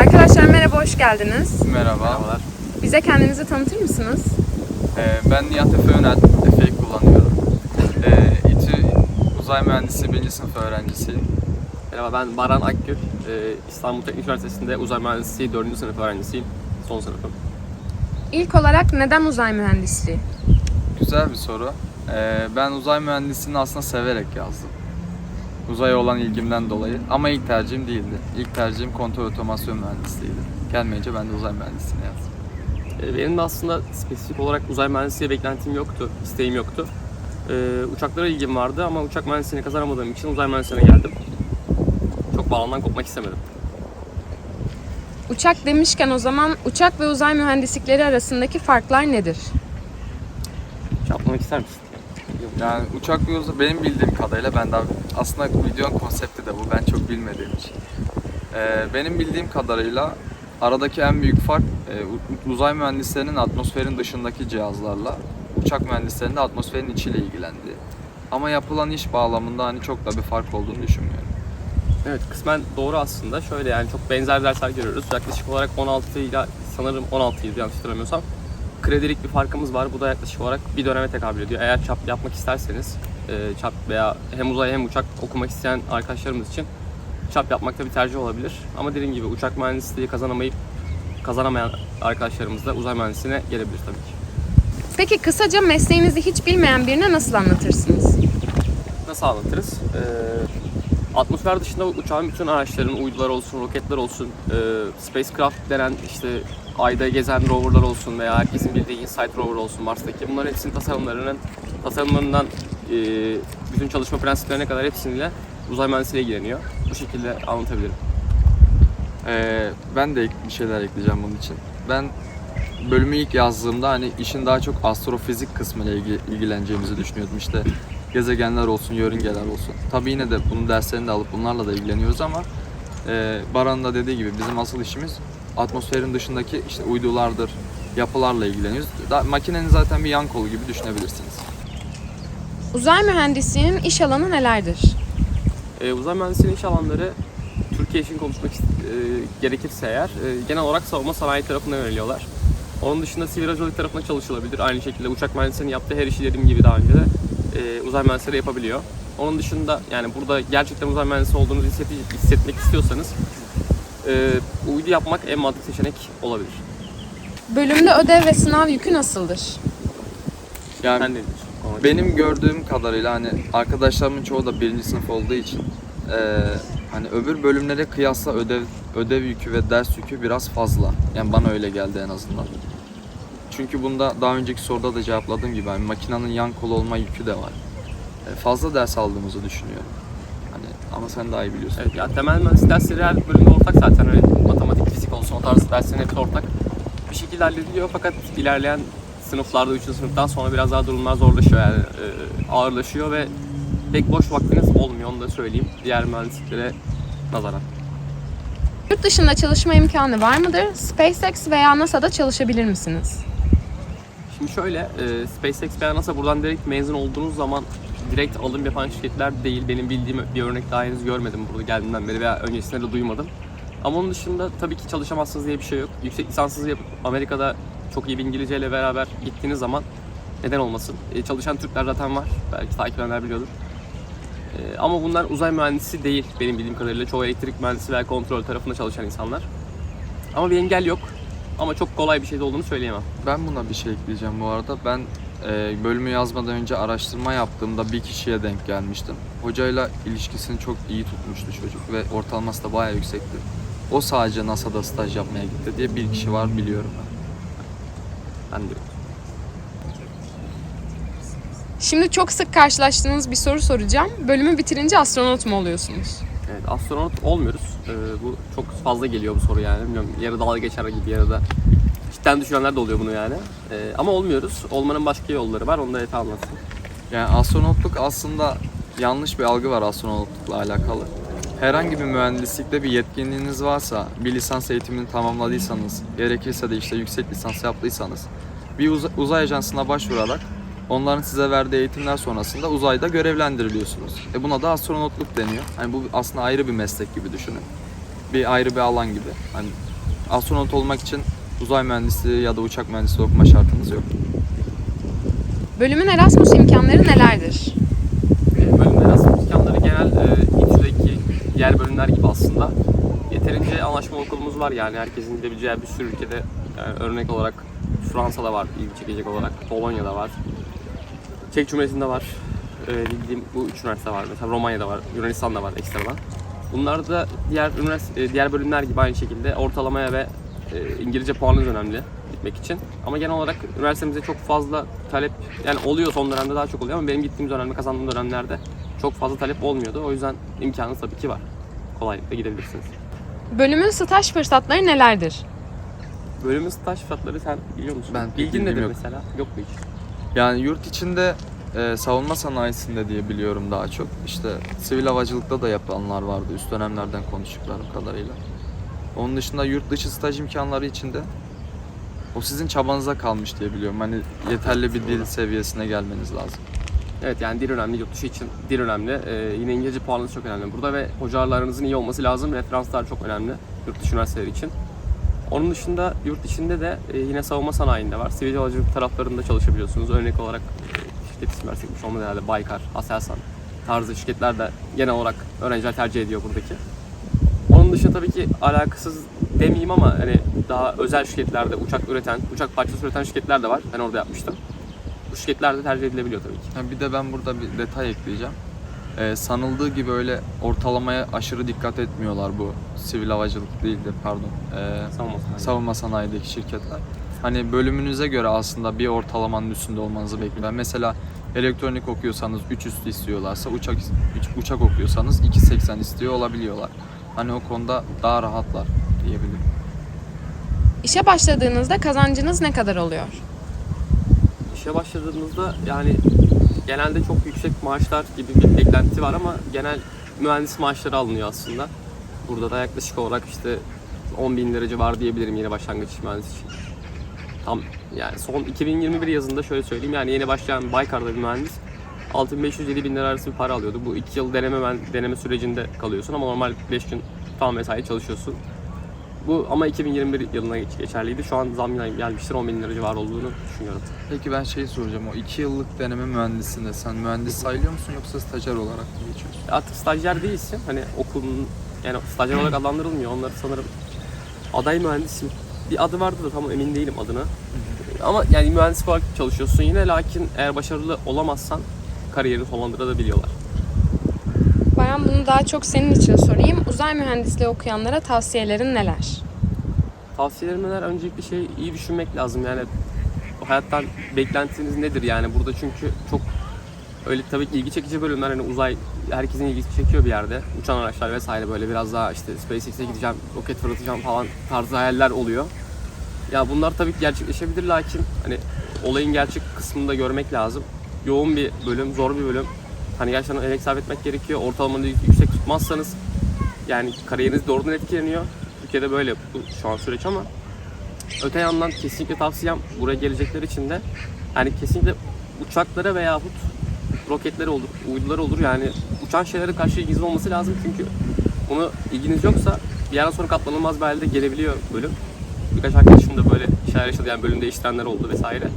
Arkadaşlar merhaba, hoş geldiniz. Merhaba. Bize kendinizi tanıtır mısınız? Ee, ben Nihat Efe Önel. Efe'yi kullanıyorum. Ee, İTÜ Uzay Mühendisi 1. sınıf öğrencisiyim. Merhaba ben Baran Akgül. Ee, İstanbul Teknik Üniversitesi'nde uzay mühendisliği 4. sınıf öğrencisiyim. Son sınıfım. İlk olarak neden uzay mühendisliği? Güzel bir soru. Ee, ben uzay mühendisliğini aslında severek yazdım. Uzaya olan ilgimden dolayı. Ama ilk tercihim değildi. İlk tercihim kontrol otomasyon mühendisliğiydi. Gelmeyince ben de uzay mühendisliğini yazdım. Ee, benim de aslında spesifik olarak uzay mühendisliği beklentim yoktu, isteğim yoktu. Ee, uçaklara ilgim vardı ama uçak mühendisliğini kazanamadığım için uzay mühendisliğine geldim. Çok bağlamdan kopmak istemedim. Uçak demişken o zaman uçak ve uzay mühendislikleri arasındaki farklar nedir? Cevaplamak ister misin? Yani uçak uzay, benim bildiğim kadarıyla ben daha aslında videonun konsepti de bu. Ben çok bilmediğim için. Ee, benim bildiğim kadarıyla aradaki en büyük fark e, uzay mühendislerinin atmosferin dışındaki cihazlarla uçak mühendislerinin de atmosferin içiyle ilgilendiği. Ama yapılan iş bağlamında hani çok da bir fark olduğunu düşünmüyorum. Evet kısmen doğru aslında. Şöyle yani çok benzer dersler görüyoruz. Yaklaşık olarak 16 ile sanırım 16 yıl yanlış hatırlamıyorsam kredilik bir farkımız var. Bu da yaklaşık olarak bir döneme tekabül ediyor. Eğer çap yapmak isterseniz e, çap veya hem uzay hem uçak okumak isteyen arkadaşlarımız için çap yapmak da bir tercih olabilir. Ama dediğim gibi uçak mühendisliği kazanamayıp kazanamayan arkadaşlarımız da uzay mühendisliğine gelebilir tabii ki. Peki kısaca mesleğinizi hiç bilmeyen birine nasıl anlatırsınız? Nasıl anlatırız? Ee, atmosfer dışında uçağın bütün araçların, uydular olsun, roketler olsun, e, spacecraft denen işte ayda gezen roverlar olsun veya herkesin bildiği InSight rover olsun Mars'taki bunların hepsinin tasarımlarının tasarımlarından e, bütün çalışma prensiplerine kadar hepsiyle uzay mühendisliği ilgileniyor. Bu şekilde anlatabilirim. Ee, ben de bir şeyler ekleyeceğim bunun için. Ben bölümü ilk yazdığımda hani işin daha çok astrofizik kısmıyla ilgi, ilgileneceğimizi düşünüyordum. İşte gezegenler olsun, yörüngeler olsun. Tabii yine de bunun derslerini de alıp bunlarla da ilgileniyoruz ama e, Baran'ın da dediği gibi bizim asıl işimiz atmosferin dışındaki işte uydulardır, yapılarla ilgileniyoruz. Da, makinenin zaten bir yan kolu gibi düşünebilirsiniz. Uzay mühendisliğinin iş alanı nelerdir? Ee, uzay mühendisliğinin iş alanları Türkiye için konuşmak e, gerekirse eğer e, genel olarak savunma sanayi tarafına yöneliyorlar. Onun dışında sivil havacılık tarafına çalışılabilir. Aynı şekilde uçak mühendislerinin yaptığı her işi dediğim gibi daha önce de e, uzay mühendisleri yapabiliyor. Onun dışında yani burada gerçekten uzay mühendisi olduğunuzu hisset- hissetmek istiyorsanız e, uydu yapmak en mantıklı seçenek olabilir. Bölümde ödev ve sınav yükü nasıldır? Yani Sen Benim gördüğüm kadarıyla hani arkadaşlarımın çoğu da birinci sınıf olduğu için eee, hani öbür bölümlere kıyasla ödev ödev yükü ve ders yükü biraz fazla. Yani bana öyle geldi en azından. Çünkü bunda daha önceki soruda da cevapladığım gibi hani makinenin yan kolu olma yükü de var. E, fazla ders aldığımızı düşünüyorum. Ama sen daha iyi biliyorsun. Evet, ya temel mühendislik dersleri her bölümde ortak zaten öyle matematik, fizik olsun o tarz derslerin hepsi ortak. Bir şekilde hallediliyor fakat ilerleyen sınıflarda 3. sınıftan sonra biraz daha durumlar zorlaşıyor yani e, ağırlaşıyor ve pek boş vaktiniz olmuyor onu da söyleyeyim diğer mühendisliklere nazaran. Yurt dışında çalışma imkanı var mıdır? SpaceX veya NASA'da çalışabilir misiniz? Şimdi şöyle, e, SpaceX veya NASA buradan direkt mezun olduğunuz zaman direkt alım yapan şirketler değil. Benim bildiğim bir örnek daha henüz görmedim burada geldiğimden beri veya öncesinde de duymadım. Ama onun dışında tabii ki çalışamazsınız diye bir şey yok. Yüksek lisanssız yapıp Amerika'da çok iyi bir İngilizce ile beraber gittiğiniz zaman neden olmasın? E, çalışan Türkler zaten var. Belki takip edenler biliyordur. E, ama bunlar uzay mühendisi değil benim bildiğim kadarıyla. Çoğu elektrik mühendisi veya kontrol tarafında çalışan insanlar. Ama bir engel yok. Ama çok kolay bir şey de olduğunu söyleyemem. Ben buna bir şey ekleyeceğim bu arada. Ben e, bölümü yazmadan önce araştırma yaptığımda bir kişiye denk gelmiştim. Hocayla ilişkisini çok iyi tutmuştu çocuk ve ortalaması da bayağı yüksekti. O sadece NASA'da staj yapmaya gitti diye bir kişi var biliyorum ben. Ben de Şimdi çok sık karşılaştığınız bir soru soracağım. Bölümü bitirince astronot mu oluyorsunuz? Evet, astronot olmuyoruz. Ee, bu çok fazla geliyor bu soru yani. Bilmiyorum yarı dalga geçer gibi yarı da cidden düşünenler de oluyor bunu yani. Ee, ama olmuyoruz. Olmanın başka yolları var. Onu da Efe anlatsın. Yani astronotluk aslında yanlış bir algı var astronotlukla alakalı. Herhangi bir mühendislikte bir yetkinliğiniz varsa, bir lisans eğitimini tamamladıysanız, gerekirse de işte yüksek lisans yaptıysanız, bir uz- uzay ajansına başvurarak onların size verdiği eğitimler sonrasında uzayda görevlendiriliyorsunuz. E buna da astronotluk deniyor. Hani bu aslında ayrı bir meslek gibi düşünün. Bir ayrı bir alan gibi. Hani astronot olmak için uzay mühendisliği ya da uçak mühendisliği okuma şartınız yok. Bölümün Erasmus imkanları nelerdir? Bölümler Erasmus imkanları genel e, İTÜ'deki diğer bölümler gibi aslında. Yeterince anlaşmalı okulumuz var yani herkesin gidebileceği bir sürü ülkede yani örnek olarak Fransa'da var ilgi çekecek olarak, Polonya'da var, Çek Cumhuriyeti'nde var, e, bildiğim bu üç üniversite var. Mesela Romanya'da var, Yunanistan'da var ekstradan. Bunlar da diğer üniversite, e, diğer bölümler gibi aynı şekilde ortalamaya ve e, İngilizce puanınız önemli gitmek için. Ama genel olarak üniversitemize çok fazla talep yani oluyor son dönemde daha çok oluyor ama benim gittiğim dönemde kazandığım dönemlerde çok fazla talep olmuyordu. O yüzden imkanı tabii ki var. Kolaylıkla gidebilirsiniz. Bölümün staj fırsatları nelerdir? Bölümün staj fiyatları sen biliyor musun? Ben Bilgin nedir yok. mesela? Yok mu hiç? Yani yurt içinde e, savunma sanayisinde diye biliyorum daha çok. İşte sivil havacılıkta da yapanlar vardı üst dönemlerden konuştuklarım kadarıyla. Onun dışında yurt dışı staj imkanları içinde o sizin çabanıza kalmış diye biliyorum. Hani yeterli bir dil seviyesine gelmeniz lazım. Evet yani dil önemli, yurt dışı için dil önemli. Ee, yine İngilizce puanınız çok önemli burada ve hocalarınızın iyi olması lazım. Referanslar çok önemli yurt dışı üniversiteleri için. Onun dışında yurt içinde de e, yine savunma sanayinde var. Sivil havacılık taraflarında çalışabiliyorsunuz. Örnek olarak e, şirket isim versek olmadı herhalde Baykar, Aselsan tarzı şirketler de genel olarak öğrenciler tercih ediyor buradaki. Onun dışında tabii ki alakasız demeyeyim ama hani daha özel şirketlerde uçak üreten, uçak parçası üreten şirketler de var. Ben orada yapmıştım. Bu şirketler de tercih edilebiliyor tabii ki. Ha, bir de ben burada bir detay ekleyeceğim. Ee, sanıldığı gibi öyle ortalamaya aşırı dikkat etmiyorlar bu sivil havacılık değil de pardon ee, Savunma sanayi. savunma sanayideki şirketler. Hani bölümünüze göre aslında bir ortalamanın üstünde olmanızı bekliyorlar. Mesela elektronik okuyorsanız 3 üstü istiyorlarsa uçak uçak okuyorsanız 2.80 istiyor olabiliyorlar. Hani o konuda daha rahatlar diyebilirim. İşe başladığınızda kazancınız ne kadar oluyor? İşe başladığınızda yani genelde çok yüksek maaşlar gibi bir beklenti var ama genel mühendis maaşları alınıyor aslında. Burada da yaklaşık olarak işte 10 bin lira civarı diyebilirim yeni başlangıç mühendis için. Tam yani son 2021 yazında şöyle söyleyeyim yani yeni başlayan Baykar'da bir mühendis 6500-7000 bin lira arası bir para alıyordu. Bu 2 yıl deneme ben deneme sürecinde kalıyorsun ama normal 5 gün tam mesai çalışıyorsun. Bu ama 2021 yılına geç- geçerliydi. Şu an zam gel- gelmiştir 10 bin lira civarı olduğunu düşünüyorum. Peki ben şeyi soracağım. O 2 yıllık deneme mühendisinde sen mühendis sayılıyor musun yoksa stajyer olarak mı geçiyorsun? artık stajyer değilsin. Hani okulun yani stajyer olarak adlandırılmıyor. Onları sanırım aday mühendisim. Bir adı vardı da tam emin değilim adına. Ama yani mühendis olarak çalışıyorsun yine lakin eğer başarılı olamazsan kariyerini sonlandırabiliyorlar. Bayan bunu daha çok senin için sorayım. Uzay mühendisliği okuyanlara tavsiyelerin neler? Tavsiyelerim neler? Öncelikle şey iyi düşünmek lazım yani hayattan beklentiniz nedir yani burada çünkü çok öyle tabii ki ilgi çekici bölümler hani uzay herkesin ilgisi çekiyor bir yerde. Uçan araçlar vesaire böyle biraz daha işte SpaceX'e gideceğim, roket fırlatacağım falan tarzı hayaller oluyor. Ya bunlar tabii ki gerçekleşebilir lakin hani olayın gerçek kısmını da görmek lazım. Yoğun bir bölüm, zor bir bölüm. Hani gerçekten emek sarf etmek gerekiyor. Ortalamanı yüksek tutmazsanız yani kariyeriniz doğrudan etkileniyor. Türkiye'de böyle bu şu an süreç ama öte yandan kesinlikle tavsiyem buraya gelecekler için de yani kesinlikle uçaklara veyahut roketleri olur, uydular olur yani uçan şeylere karşı ilginiz olması lazım çünkü bunu ilginiz yoksa bir yerden sonra katlanılmaz bir halde gelebiliyor bölüm. Birkaç arkadaşım da böyle şeyler yaşadı yani bölüm değiştirenler oldu vesaire.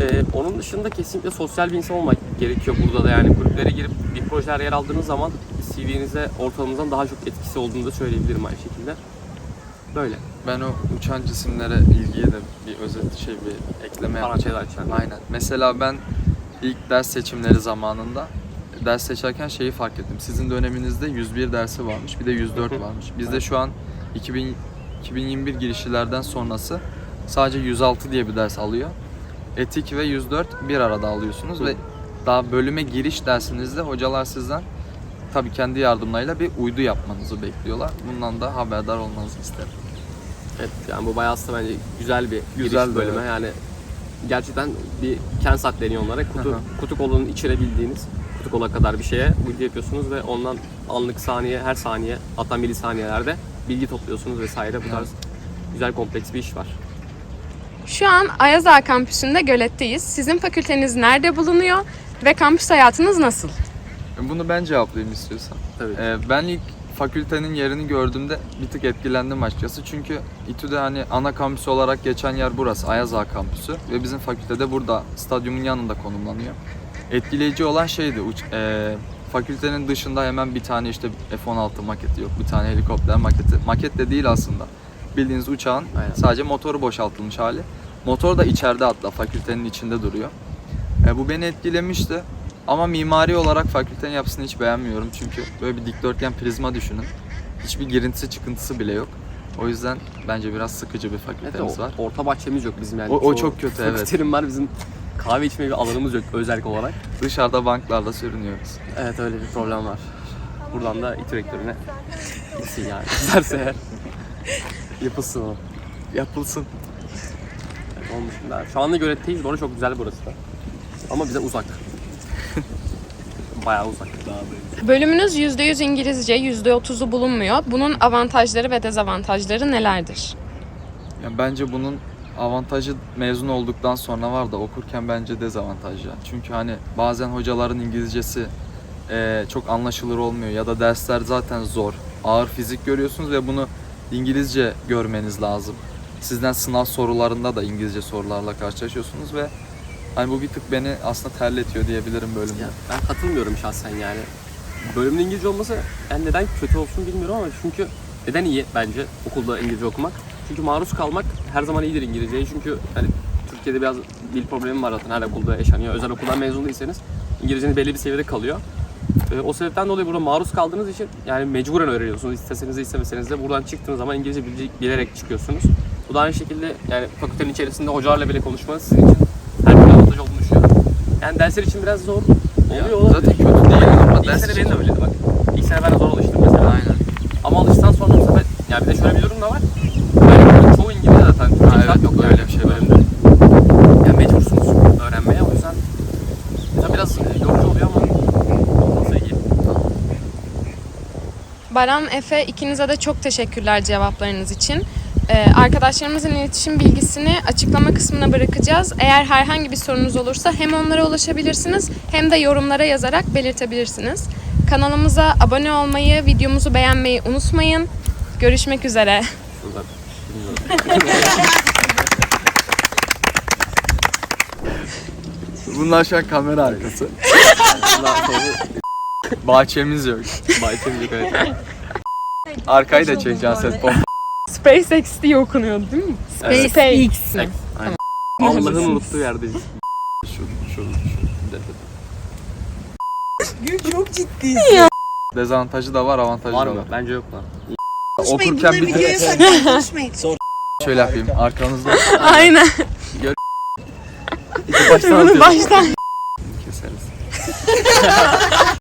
Ee, onun dışında kesinlikle sosyal bir insan olmak gerekiyor burada da yani kulüplere girip bir projeler yer aldığınız zaman CV'nize ortalamanızdan daha çok etkisi olduğunu da söyleyebilirim aynı şekilde. Böyle. Ben o uçan cisimlere ilgiye de bir özet şey bir ekleme Parantez yapacağım. açan. Aynen. Mesela ben ilk ders seçimleri zamanında ders seçerken şeyi fark ettim. Sizin döneminizde 101 dersi varmış, bir de 104 varmış. Bizde şu an 2000 2021 girişilerden sonrası sadece 106 diye bir ders alıyor. Etik ve 104 bir arada alıyorsunuz ve daha bölüme giriş dersinizde hocalar sizden tabii kendi yardımlarıyla bir uydu yapmanızı bekliyorlar. Bundan da haberdar olmanızı isterim. Evet yani bu bayağı aslında bence güzel bir Güzel giriş bölüme. Yani gerçekten bir kensat deniyor onlara. Kutu, kutu kolunun içine bildiğiniz kutu kola kadar bir şeye bilgi yapıyorsunuz ve ondan anlık saniye, her saniye hatta milisaniyelerde bilgi topluyorsunuz vesaire. Bu Evet. tarz güzel kompleks bir iş var. Şu an Ayaz Ağa kampüsünde Gölet'teyiz. Sizin fakülteniz nerede bulunuyor ve kampüs hayatınız nasıl? Bunu ben cevaplayayım istiyorsan. Tabii. Ee, ben ilk fakültenin yerini gördüğümde bir tık etkilendim açıkçası. Çünkü İTÜ'de hani ana kampüsü olarak geçen yer burası. Ayaz Ağa kampüsü. Ve bizim fakültede burada stadyumun yanında konumlanıyor. Etkileyici olan şeydi. Uç, e, fakültenin dışında hemen bir tane işte F-16 maketi yok. Bir tane helikopter maketi. Maket de değil aslında. Bildiğiniz uçağın Aynen. sadece motoru boşaltılmış hali. Motor da içeride hatta fakültenin içinde duruyor. E, bu beni etkilemişti. Ama mimari olarak fakültenin yapısını hiç beğenmiyorum. Çünkü böyle bir dikdörtgen prizma düşünün. Hiçbir girintisi çıkıntısı bile yok. O yüzden bence biraz sıkıcı bir Evet, fakültemiz o, var. orta bahçemiz yok bizim yani. O- o çok kötü, evet. fakültenin var bizim kahve içme bir alanımız yok özellik olarak. Dışarıda banklarda sürünüyoruz. Evet öyle bir problem var. Buradan da İTÜ rektörüne gitsin yani. İsterse eğer yapılsın o. Yapılsın. Onun dışında. Şu anda göletteyiz. Bu arada çok güzel burası da. Ama bize uzak. Bayağı uzak. Bölümünüz %100 İngilizce, %30'u bulunmuyor. Bunun avantajları ve dezavantajları nelerdir? Yani bence bunun avantajı mezun olduktan sonra var da okurken bence dezavantajı. Çünkü hani bazen hocaların İngilizcesi eee, çok anlaşılır olmuyor ya da dersler zaten zor. Ağır fizik görüyorsunuz ve bunu İngilizce görmeniz lazım. Sizden sınav sorularında da İngilizce sorularla karşılaşıyorsunuz ve hani bu bir tık beni aslında terletiyor diyebilirim bölümde. Ya ben katılmıyorum şahsen yani. Bölümün İngilizce olması yani neden kötü olsun bilmiyorum ama çünkü neden iyi bence okulda İngilizce okumak? Çünkü maruz kalmak her zaman iyidir İngilizceye. Çünkü hani Türkiye'de biraz dil problemi var zaten her okulda yaşanıyor. Özel okuldan mezun değilseniz İngilizceniz belli bir seviyede kalıyor. Ee, o sebepten dolayı burada maruz kaldığınız için yani mecburen öğreniyorsunuz. İsteseniz de istemeseniz de buradan çıktığınız zaman İngilizce bilecek- bilerek çıkıyorsunuz. Bu da aynı şekilde yani fakültenin içerisinde hocalarla bile konuşmanız sizin için her bir avantaj olduğunu düşünüyorum. Yani dersler için biraz zor oluyor olabilir. Zaten kötü değil ama İlk ders sene için- benim de öyleydi bak. İlk sene ben de zor alıştım mesela. Aynen. Ama alıştıktan sonra bu sefer, yani bir de şöyle bir durum da var. Yani çoğu İngilizce zaten. Türkçe evet, saat yok öyle yani bir şey var. bölümde. Yani mecbursunuz öğrenmeye o yüzden. Tabii biraz yorucu oluyor ama olmasa iyi. Baran, Efe ikinize de çok teşekkürler cevaplarınız için. Ee, arkadaşlarımızın iletişim bilgisini açıklama kısmına bırakacağız. Eğer herhangi bir sorunuz olursa hem onlara ulaşabilirsiniz hem de yorumlara yazarak belirtebilirsiniz. Kanalımıza abone olmayı, videomuzu beğenmeyi unutmayın. Görüşmek üzere. Bunlar şu an kamera arkası. Sonra Bahçemiz yok. bahçemiz yok evet. Arkayı da çekeceğiz ses pompa. SpaceX diye okunuyor değil mi? Evet. SpaceX. Aynen. Allah'ın unuttuğu yerdeyiz. Şu, şu, şu. Gül çok ciddisin. Dezavantajı da var, avantajı Var da var. Bence yok lan. Konuşmayın, Okurken bunları bir videoya tık saklayın, konuşmayın. şöyle yapayım. Arkanızda Aynen. Baştan Bunu baştan keseriz.